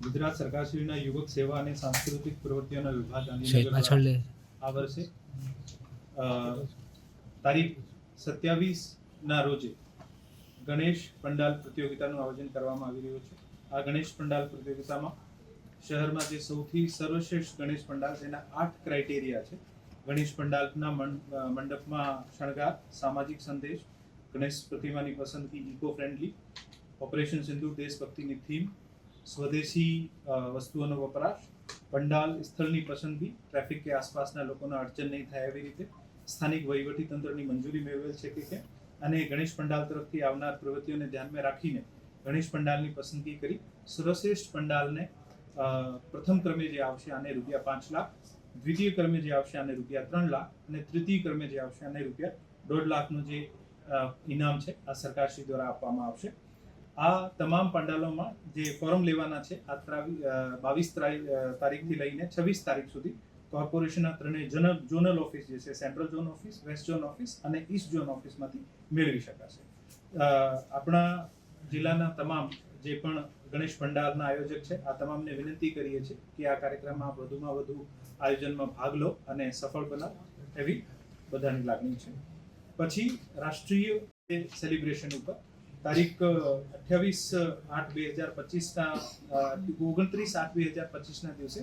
ગુજરાત સરકારશ્રીના યુવક સેવા અને સાંસ્કૃતિક પ્રવૃત્તિઓના વિભાગ ગાંધીનગર આ વર્ષે તારીખ સત્યાવીસ ના રોજે ગણેશ પંડાલ પ્રતિયોગિતાનું આયોજન કરવામાં આવી રહ્યું છે. આ ગણેશ પંડાલ પ્રતિયોગિતામાં શહેરમાં જે સૌથી સર્વશ્રેષ્ઠ ગણેશ પંડાલ તેના આઠ ક્રાઇટેરિયા છે. ગણેશ પંડાલના મંડપમાં શણગાર સામાજિક સંદેશ ગણેશ પ્રતિમાની પસંદગી ઇકો ફ્રેન્ડલી ઓપરેશન સિંધુ દેશભક્તિની થીમ સ્વદેશી વસ્તુઓનો વપરાશ, પંડાલ, સ્થળની પસંદગી, ટ્રાફિક કે આસપાસના લોકોના અડચણ નહીં થાય એવી રીતે સ્થાનિક વહીવટી તંત્રની મંજૂરી મેળવેલ છે કે કેમ? અને ગણેશ પંડાલ તરફથી આવનાર પ્રવૃત્તિઓને ધ્યાનમાં રાખીને ગણેશ પંડાલની પસંદગી કરી સર્વશ્રેષ્ઠ પંડાલને પ્રથમ ક્રમે જે આવશે આને રૂપિયા પાંચ લાખ, દ્વિતીય ક્રમે જે આવશે આને રૂપિયા ત્રણ લાખ અને તૃતીય ક્રમે જે આવશે આને રૂપિયા દોઢ લાખનું જે ઇનામ છે આ સરકારશ્રી દ્વારા આપવામાં આવશે. આ તમામ પંડાલોમાં જે ફોર્મ લેવાના છે, આ બાવીસ તારીખ તારીખથી લઈને છવ્વીસ તારીખ સુધી કોર્પોરેશનના ત્રણેય જનરલ, ઝોનલ ઓફિસ જે છે, central zone office, west zone office અને ઈસ્ટ ઝોન ઓફિસમાંથી મેળવી શકાશે. આપણા જિલ્લાના તમામ જે પણ ગણેશ ભંડારના આયોજક છે, આ તમામને વિનંતી કરીએ છીએ કે આ કાર્યક્રમમાં વધુમાં વધુ આયોજનમાં ભાગ લો અને સફળ બનાવ, એવી બધાની લાગણી છે. પછી રાષ્ટ્રીય સેલિબ્રેશન ઉપર તારીખ અઠ્યાવીસ આઠ બે હજાર પચીસના ઓગણત્રીસ આઠ બે હજાર પચીસના દિવસે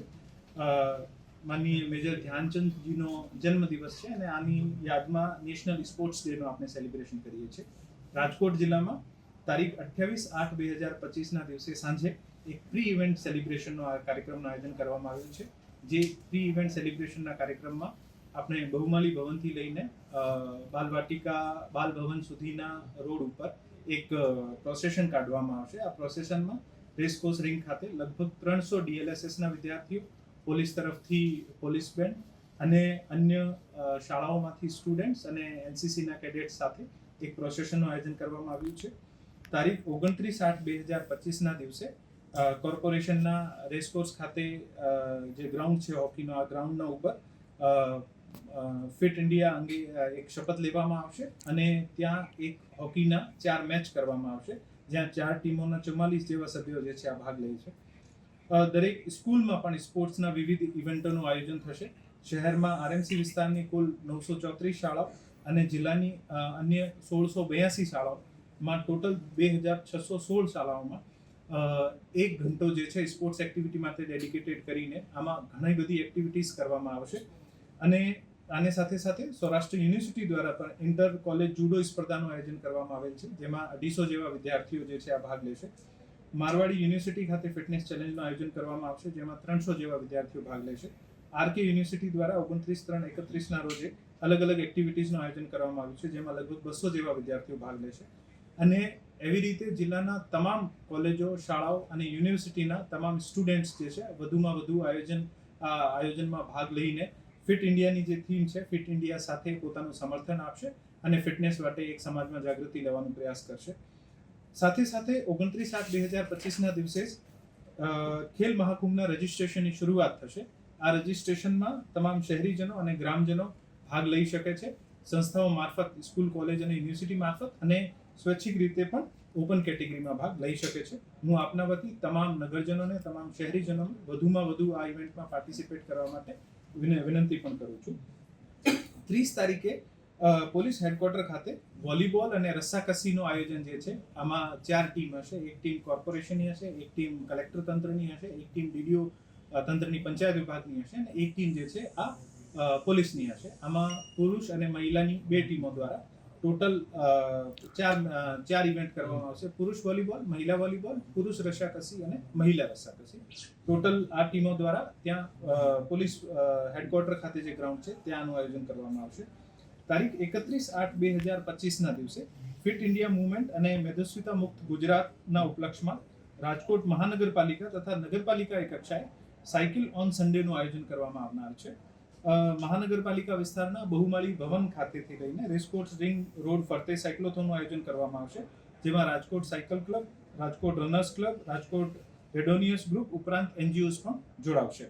માનીય મેજર ધ્યાનચંદજીનો જન્મદિવસ છે અને આની યાદમાં નેશનલ સ્પોર્ટ્સ ડેનો આપણે સેલિબ્રેશન કરીએ છીએ. રાજકોટ જિલ્લામાં તારીખ અઠ્યાવીસ આઠ બે હજાર પચીસના દિવસે સાંજે એક પ્રી ઇવેન્ટ સેલિબ્રેશનનો આ કાર્યક્રમનું આયોજન કરવામાં આવ્યું છે. જે પ્રી ઇવેન્ટ સેલિબ્રેશનના કાર્યક્રમમાં આપણે બહુમાલી ભવનથી લઈને બાલવાટિકા બાલ ભવન સુધીના રોડ ઉપર એક પ્રોસેશન કાઢવામાં આવશે. આ પ્રોસેશનમાં રેસકોર્સ રિંગ ખાતે લગભગ ત્રણસો ડીએલએસએસના વિદ્યાર્થીઓ પોલીસ તરફથી, પોલીસ બેન્ડ અને અન્ય શાળાઓમાંથી સ્ટુડન્ટ્સ અને એનસીસીના કેડેટ્સ સાથે એક પ્રોસેશનનું આયોજન કરવામાં આવ્યું છે. તારીખ ઓગણત્રીસ આઠ બે હજાર પચીસના દિવસે કોર્પોરેશનના રેસકોર્સ ખાતે જે ગ્રાઉન્ડ છે હોકીનો આ ગ્રાઉન્ડના ઉપર ફિટ ઇન્ડિયા અંગે એક શપથ લેવામાં આવશે અને ત્યાં એક હોકીના ચાર મેચ કરવામાં આવશે, જ્યાં ચાર ટીમોના ચુમ્માલીસ જેવા સભ્યો જે છે આ ભાગ લે છે. દરેક સ્કૂલમાં પણ સ્પોર્ટ્સના વિવિધ ઇવેન્ટોનું આયોજન થશે. શહેરમાં આરએમસી વિસ્તારની કુલ નવસો ચોત્રીસ શાળાઓ અને જિલ્લાની અન્ય સોળસો બ્યાસી શાળાઓમાં ટોટલ બે હજાર છસો સોળ શાળાઓમાં એક ઘંટો જે છે સ્પોર્ટ્સ એક્ટિવિટી માટે ડેડિકેટેડ કરીને આમાં ઘણી બધી એક્ટિવિટીઝ કરવામાં આવશે. અને આની સાથે સાથે સૌરાષ્ટ્ર યુનિવર્સિટી દ્વારા પણ ઇન્ટર કોલેજ જુડો સ્પર્ધાનું આયોજન કરવામાં આવેલ છે, જેમાં અઢીસો જેવા વિદ્યાર્થીઓ જે છે આ ભાગ લેશે. મારવાડી યુનિવર્સિટી ખાતે ફિટનેસ ચેલેન્જનું આયોજન કરવામાં આવશે, જેમાં ત્રણસો જેવા વિદ્યાર્થીઓ ભાગ લેશે. આરકે યુનિવર્સિટી દ્વારા ઓગણત્રીસ ત્રણ એકત્રીસના રોજે અલગ અલગ એક્ટિવિટીઝનું આયોજન કરવામાં આવ્યું છે, જેમાં લગભગ બસો જેવા વિદ્યાર્થીઓ ભાગ લેશે. અને એવી રીતે જિલ્લાના તમામ કોલેજો, શાળાઓ અને યુનિવર્સિટીના તમામ સ્ટુડન્ટ્સ જે છે, વધુમાં વધુ આયોજન, આ આયોજનમાં ભાગ લઈને ફિટ ઇન્ડિયાની જે થીમ છે, ફિટ ઇન્ડિયા સાથે પોતાનું સમર્થન આપશે અને ફિટનેસ માટે એક સમાજમાં જાગૃતિ લેવાનો પ્રયાસ કરશે. સાથે સાથે ઓગણત્રીસ આઠ બે હજાર પચીસના દિવસે ખેલ મહાકુંભના રજિસ્ટ્રેશનની શરૂઆત થશે. આ રજિસ્ટ્રેશનમાં તમામ શહેરીજનો અને ગ્રામજનો ભાગ લઈ શકે છે. સંસ્થાઓ મારફત, સ્કૂલ, કોલેજ અને યુનિવર્સિટી મારફત અને સ્વૈચ્છિક રીતે પણ ઓપન કેટેગરીમાં ભાગ લઈ શકે છે. હું આપના વતી તમામ નગરજનોને, તમામ શહેરીજનોને વધુમાં વધુ આ ઇવેન્ટમાં પાર્ટિસિપેટ કરવા માટે વિનંતી પણ કરું છું. ત્રીસ તારીખે પોલીસ હેડક્વાર્ટર ખાતે વોલીબોલ અને રસ્સાકસીનું આયોજન જે છે, આમાં ચાર ટીમ હશે. એક ટીમ કોર્પોરેશનની હશે, એક ટીમ કલેક્ટર તંત્રની હશે, એક ટીમ ડીડીઓ તંત્રની પંચાયત વિભાગની હશે અને એક ટીમ જે છે, આ પોલીસની હશે. આમાં પુરુષ અને મહિલાની બે ટીમો દ્વારા ટોટલ ચાર ચાર ઇવેન્ટ કરવામાં આવશે. પુરુષ વોલીબોલ, મહિલા વોલીબોલ, પુરુષ રશાકસી અને મહિલા રશાકસી ટોટલ આ ટીમો દ્વારા ત્યાં પોલીસ હેડક્વાર્ટર ખાતે જે ગ્રાઉન્ડ છે ત્યાંનું આયોજન કરવામાં આવશે. તારીખ એકત્રીસ આઠ બે હજાર પચીસના દિવસે ફિટ ઇન્ડિયા મુવમેન્ટ અને મેદસ્વીતા મુક્ત ગુજરાતના ઉપલક્ષમાં રાજકોટ મહાનગરપાલિકા તથા નગરપાલિકા કક્ષાએ સાયકલ ઓન સન્ડેનું આયોજન કરવામાં આવનાર છે. મહાનગરપાલિકા વિસ્તારના બહુમાળી ભવન ખાતેથી લઈને રેસકોર્સ રિંગ રોડ ફરતે સાયક્લોથોનનું આયોજન કરવામાં આવશે, જેમાં Rajkot cycle club, Rajkot runners club, Rajkot હેડોનિયસ group ઉપરાંત એનજીઓસ પણ જોડાવશે.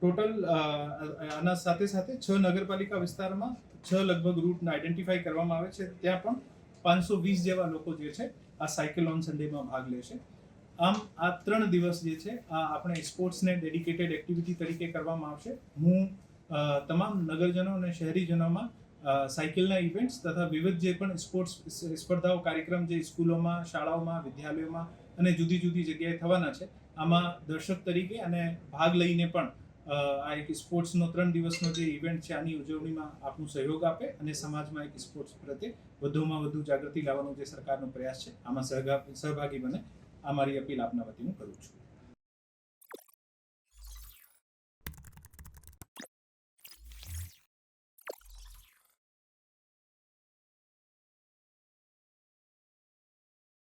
ટોટલ આના સાથે સાથે છ નગરપાલિકા વિસ્તારમાં છ લગભગ રૂટને આઈડેન્ટિફાઈ કરવામાં આવે છે, ત્યાં પણ પાંચસો વીસ જેવા લોકો જે છે, આ સાયકલ ઓન સન્ડેમાં ભાગ લેશે આમ, આ ત્રણ દિવસ જે છે, આ આપણે સ્પોર્ટ્સને ડેડિકેટેડ એક્ટિવિટી તરીકે કરવામાં આવશે. હું તમામ નગરજનો અને શહેરીજનોમાં સાયકલના ઇવેન્ટ્સ તથા વિવિધ જે પણ સ્પોર્ટ્સ સ્પર્ધાઓ, કાર્યક્રમ જે સ્કૂલોમાં, શાળાઓમાં, વિદ્યાલયોમાં અને જુદી જુદી જગ્યાએ થવાના છે, આમાં દર્શક તરીકે અને ભાગ લઈને પણ આ એક સ્પોર્ટ્સનો ત્રણ દિવસનો જે ઇવેન્ટ છે, આની ઉજવણીમાં આપનું સહયોગ આપે અને સમાજમાં એક સ્પોર્ટ્સ પ્રત્યે વધુમાં વધુ જાગૃતિ લાવવાનો જે સરકારનો પ્રયાસ છે, આમાં સહભાગી બને, આ મારી અપીલ આપના વતીનું કરું છું.